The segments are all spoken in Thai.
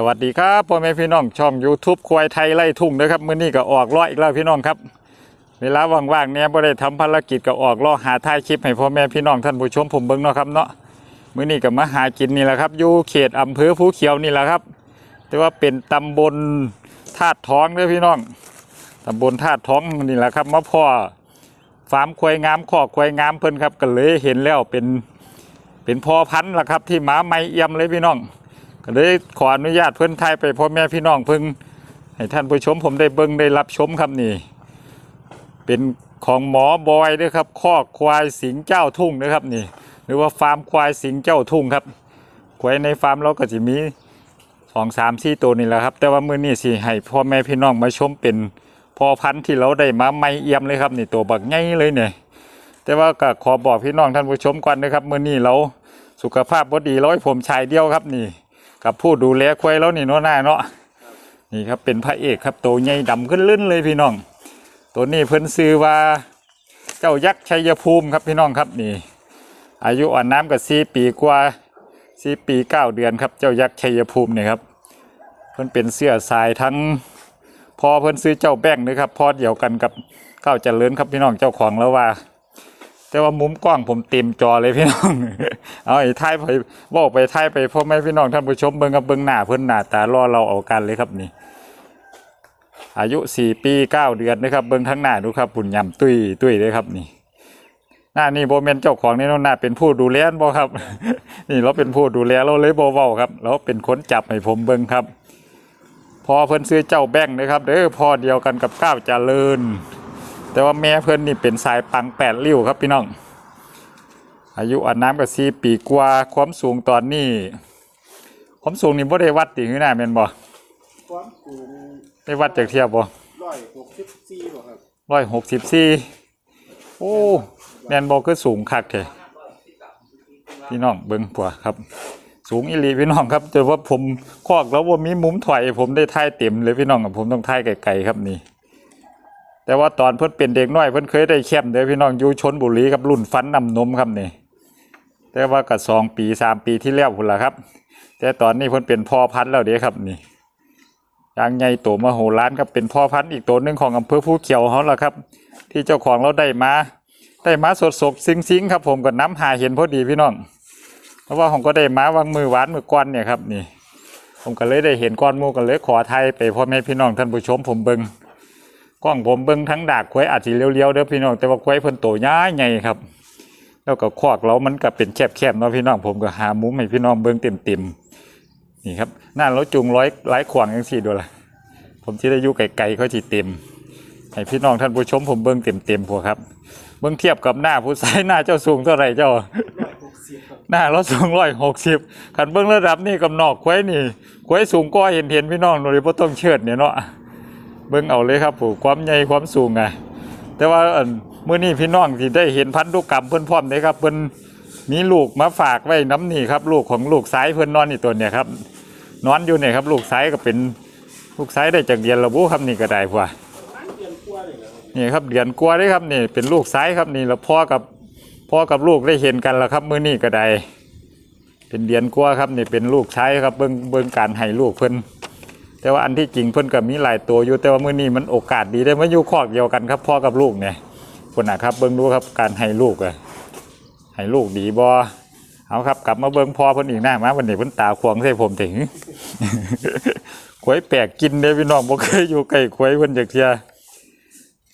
สวัสดีครับพ่อแม่พี่น้องช่อง YouTube ควายไทยไล่ทุ่งนะครับมื้อนี้ก็ออกล้ออีกแล้วพี่น้องครับ เวลาว่างๆเนี่ยบ่ได้ทำภารกิจก็ออกล้อหาถ่ายคลิปให้พ่อแม่พี่น้องท่านผู้ชมผมเบิ่งเนาะครับเนาะมื้อนี้ก็มาหากินนี่แหละครับอยู่เขตอำเภอภูเขียวนี่แหละครับ แต่ว่าเป็นตำบลธาตุท้องเด้อพี่น้องตำบลธาตุท้องนี่แหละครับมาพ่อฟาร์มควายงามขอกควายงามเพิ่นครับก็เลยเห็นแล้วเป็นเป็นพ่อพันธุ์ล่ะครับที่หมาไม่เอี่ยมเลยพี่น้อง ก็เลยขออนุญาตเพิ่อนไทยไปพ่อแม่พี่น้องเพิ่งให้ท่านผู้ชมผมได้เบิ่งได้รับชมครับนี่ เป็นของหมอบอยด้วยครับคอกควายสิงเจ้าทุ่งนะครับนี่ หรือว่าฟาร์มควายสิงเจ้าทุ่งครับควายในฟาร์มเราก็จะมีสองสามสี่ตัวนี่แหละครับ แต่ว่ามือนี้สิให้พ่อแม่พี่น้องมาชมเป็นพ่อพันธุ์ที่เราได้มาไม่เอี่ยมเลยครับนี่ตัวบักใหญ่เลยเนี่ยแต่ว่าก็ขอบอกพี่น้องท่านผู้ชมก่อนนะครับมือนี้เราสุขภาพบดีร้อยผมชายเดียวครับนี่ กับผู้ดูแลควายแล้วนี่เนาะหน้าเนาะนี่ครับเป็นพระเอกครับตัวใหญ่ดำขึ้นลื่นเลยพี่น้อง ตัวนี้เพิ่นซื้อว่าเจ้ายักษ์ชัยภูมิครับพี่น้องครับนี่ อายุอ่อนน้ำกับสี่ปีกว่าสี่ปีเก้าเดือนครับเจ้ายักษ์ชัยภูมิเนี่ยครับเพิ่นเป็นเสื้อสายทั้งพอเพิ่นซื้อเจ้าแป้งนะครับพอเดียวกันกับข้าเจริญครับพี่น้องเจ้าของแล้วว่า แต่ว่ามุมกว้างผมเต็มจอเลยพี่น้อง เอาไอ้ท้ายไปบอกไปท้ายไปพ่อแม่พี่น้องท่านผู้ชมเบิ่งกับเบิ่งหน้าเพิ่อนหน้าตารอเราเอากันเลยครับนี่ อายุสี่ปีเก้าเดือนนะครับ เบิ่งทั้งหน้าดูครับปุ่นยำตุ้ยตุ้ยเลยครับนี่ หน้านี่โบเมนเจ้าของนี่เนาะหน้าเป็นผู้ดูแลบ่ครับ นี่เราเป็นผู้ดูแลเราเลยบ่เว้าครับเราเป็นคนจับให้ผมเบิ่งครับ พอเพิ่นซื้อเจ้าแบ่งค์นะครับเด้อพอเดียวกันกับก้าวเจริญ แต่ว่าแม่เพิ่นนี่เป็นสายปังแปดริ้วครับพี่น้อง อายุอันน้ำกับสี่ปีกว่าความสูงตอนนี้ ความสูงนี่บ่ได้วัดติคือหน้าแม่นบ่ความสูงได้วัดจากเทียบบ่ร้อยหกสิบสี่บ่ครับร้อยหกสิบสี่โอ้แม่นบ่คือสูงคักแท้พี่น้องเบิ่งปัวครับ สูงอีหลีพี่น้องครับแต่ว่าผมคอกแล้วว่ามีมุมถอยผมได้ถ่ายเต็มเลยพี่น้องผมต้องถ่ายไกลๆครับนี่ แต่ว่าตอนเพิ่นเป็นเด็กน้อยเพิ่นเคยได้แคมป์เด้อพี่น้องอยู่ชนบุรีครับรุ่นฟันน้ำนมครับนี่แต่ว่าก็สองปีสามปีที่แล้วพุ่นละครับ แต่ตอนนี้เพิ่นเป็นพ่อพันธุ์แล้วเด้ครับนี่ยางใหญ่โตมโหฬารครับเป็นพ่อพันธุ์อีกตัวหนึ่งของอำเภอภูเขียวเขาละครับ ที่เจ้าของเราได้มาได้มาสดสดซิงซิงครับ ผมก็น้ำหาเห็นพอดีพี่น้อง เพราะว่าผมก็ได้มาวางมือหวานมือก้อนเนี่ยครับนี่ ผมก็เลยได้เห็นก้อนมูกันเลยขอไทยไปพ่อแม่พี่น้องท่านผู้ชมผมเบิง กล้องผมเบิ่งทั้งดากควายอาจสิเลี้ยวๆเด้อพี่น้องแต่ว่าควายเพิ่นโตย้ายใหญ่ครับ แล้วก็คอกเรามันก็เป็นแคบๆเนาะพี่น้องผมก็หามุมให้พี่น้องเบิ่งเต็มๆนี่ครับหน้าเราจุงร้อยหลายขวางจังซี่ดูล่ะผมสิได้อยู่ไกลๆเขาสิเต็มให้พี่น้องท่านผู้ชมผมเบิ่งเต็มๆพวกครับเบิ่งเทียบกับหน้าผู้ชายหน้าเจ้าสูงเท่าไรเจ้าหน้าเราสูงร้อยหกสิบขันเบื้งระดับนี่กับนอกควายนี่ควายสูงก็เห็นเห็นพี่น้องโดยบ่ต้องเชิดเนี่ยเนาะ เบื้องเอาเลยครับผู้ความใหญ่ความสูงไงแต่ว่าอันมื้อนี้พี่น้องที่ได้เห็นพันธุกรรมเพิ่นพร้อมเลยครับเพิ่นมีลูกมาฝากไว้น้ำนี่ครับ ลูกของลูกซ้ายเพิ่นนอนนี่ตัวเนี่ยครับนอนอยู่เนี่ยครับ ลูกซ้ายก็เป็นลูกซ้ายได้จากเดือนระบุครับนี่ก็ได้พ่อร้านเดือนกว่าเลยครับนี่ครับเดือนกว่าได้ครับนี่เป็นลูกซ้ายครับนี่แล้วพ่อกับพ่อกับลูกได้เห็นกันแล้วครับ มื้อนี้ก็ได้เป็นเดือนกว่าครับนี่เป็นลูกชายครับเบิ่งเบิ่งการให้ลูกเพิ่น แต่ว่าอันที่จริงเพิ่นก็มีหลายตัวอยู่แต่ว่ามื้อนี้มันโอกาสดีได้มาอยู่คอกเดียวกันครับพ่อกับลูกเนี่ยคนนะครับเบิ่งดูครับการให้ลูกอะให้ลูกดีบ่เอาครับกลับมาเบิ่งพ่อเพิ่นอีกหน้ามาวันนี้เพิ่นตาควงใส่ผมถึงขวยแปลกกินเด้พี่น้องบ่เคยอยู่ใกล้ขวยเพิ่นจักเที่ย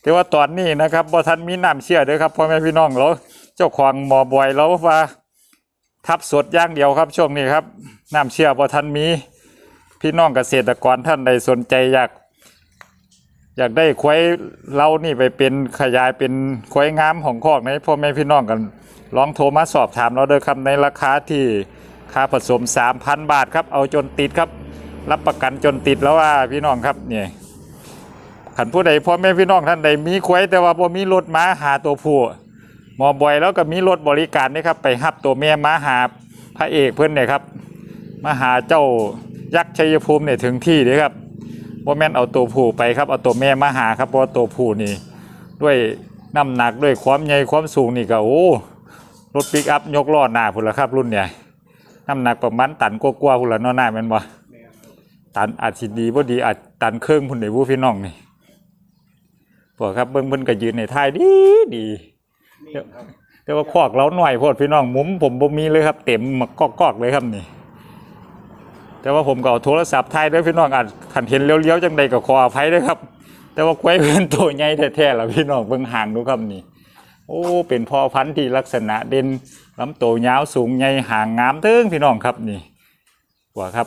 แต่ว่าตอนนี้นะครับบ่ทันมีน้ำเชื่อเด้อครับพ่อแม่พี่น้องเราเจ้าของหมอบอยเราว่าทับสดย่างเดียวครับ ช่วงนี้ครับน้ำเชื่อบ่ทันมี พี่น้องเกษตรกรท่านใดสนใจอยาก อยากได้ควายเรานี่ไปเป็นขยายเป็นควายงามของคอกในพ่อแม่พี่น้องกันลองโทรมาสอบถามเราเด้อครับในราคาที่ค่าผสม 3,000 บาทครับเอาจนติดครับ รับประกันจนติดแล้วว่าพี่น้องครับเนี่ยขันผู้ใดพ่อแม่พี่น้องท่านใดมีควายแต่ว่าบ่มีรถม้าหาตัวผู้หมอบอยแล้วก็มีรถบริการนะครับไปหับตัวแม่ม้าหาพระเอกเพื่อนเนี่ยครับมาหาเจ้า ยักษ์ชัยภูมิเนี่ยถึงที่เลยครับบ่าแม่นเอาตัวผู้ไปครับเอาตัวแม่มาหาครับเพราะตัวผู้นี่ด้วยน้ำหนักด้วยความใหญ่ความสูงนี่ก็โอ้รถปิกอัพยกล้อหน้าพุ่นละครับ รุ่นเนี่ยน้ำหนักประมาณตันกว่าๆพุ่นละนาะหน้าแม่นบ่ตันอาจสิดีบ่ดีอาจตันเครื่องพุ่นได้ผู้พี่น้องนี่พวครับเบิ่งเพิ่นก็ยืนในท้ายดีดีแต่ว่าคอกเราหน่อยโพดพี่น้องมุมผมบ่มีเลยครับ เต็มมากอกๆเลยครับนี่ แต่ว่าผมก็เอาโทรศัพท์ถ่ายด้วยพี่น้องอาจขันเห็นเลี้ยวๆจังใดก็ขออภัยด้วยครับ แต่ว่าควายเพิ่นตัวใหญ่แท้ๆล่ะพี่น้องเบิ่งห่างดูครับนี่โอ้เป็นพ่อพันธุ์ที่ลักษณะเด่นลำตัวยาวสูงใหญ่ห่างงามเติ้งพี่น้องครับนี่ว่าครับ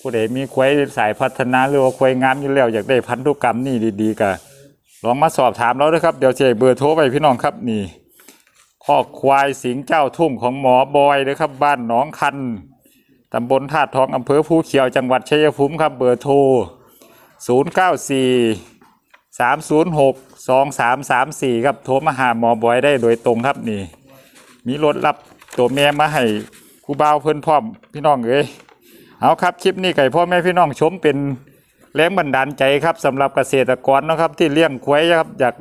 ผู้ใดมีควายสายพัฒนาหรือว่าควายงามอยู่แล้วอยากได้พันธุกรรมนี่ดีๆก็ลองมาสอบถามเราด้วยครับเดี๋ยวเจะให้เบอร์โทรไปพี่น้องครับนี่ข้อควายสิงเจ้าทุ่งของหมอบอยนะครับบ้านหนองคัน ตำบลธาตุทองอำเภอภูเขียวจังหวัดชัยภูมิครับเบอร์โทร 094 306 2334 ครับโทรมาหาหมอบอยได้โดยตรงครับนี่ มีรถรับตัวแม่มาให้ครูบ่าวเพิ่นพร้อมพี่น้องเอ้ยเอาครับคลิปนี้ไก่พ่อแม่พี่น้องชมเป็นแรงบันดาลใจครับสำหรับเกษตรกรนะครับที่เลี้ยงควายครับอยาก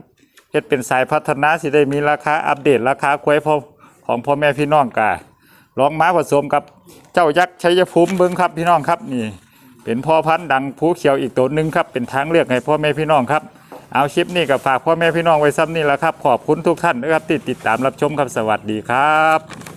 เฮ็ดเป็นสายพัฒนาสิได้มีราคาอัปเดตราคาควายพอของพ่อแม่พี่น้องกา ลองมาผสมกับเจ้ายักษ์ชัยภูมิเบิ้งครับพี่น้องครับนี่ เป็นพ่อพันธุ์ดังผู้เขียวอีกตัวหนึ่งครับเป็นทางเลือกให้พ่อแม่พี่น้องครับเอาคลิปนี้กับฝากพ่อแม่พี่น้องไว้ซ้ำนี่แหละครับขอบคุณทุกท่านนะครับที่ติดตามรับชมครับสวัสดีครับ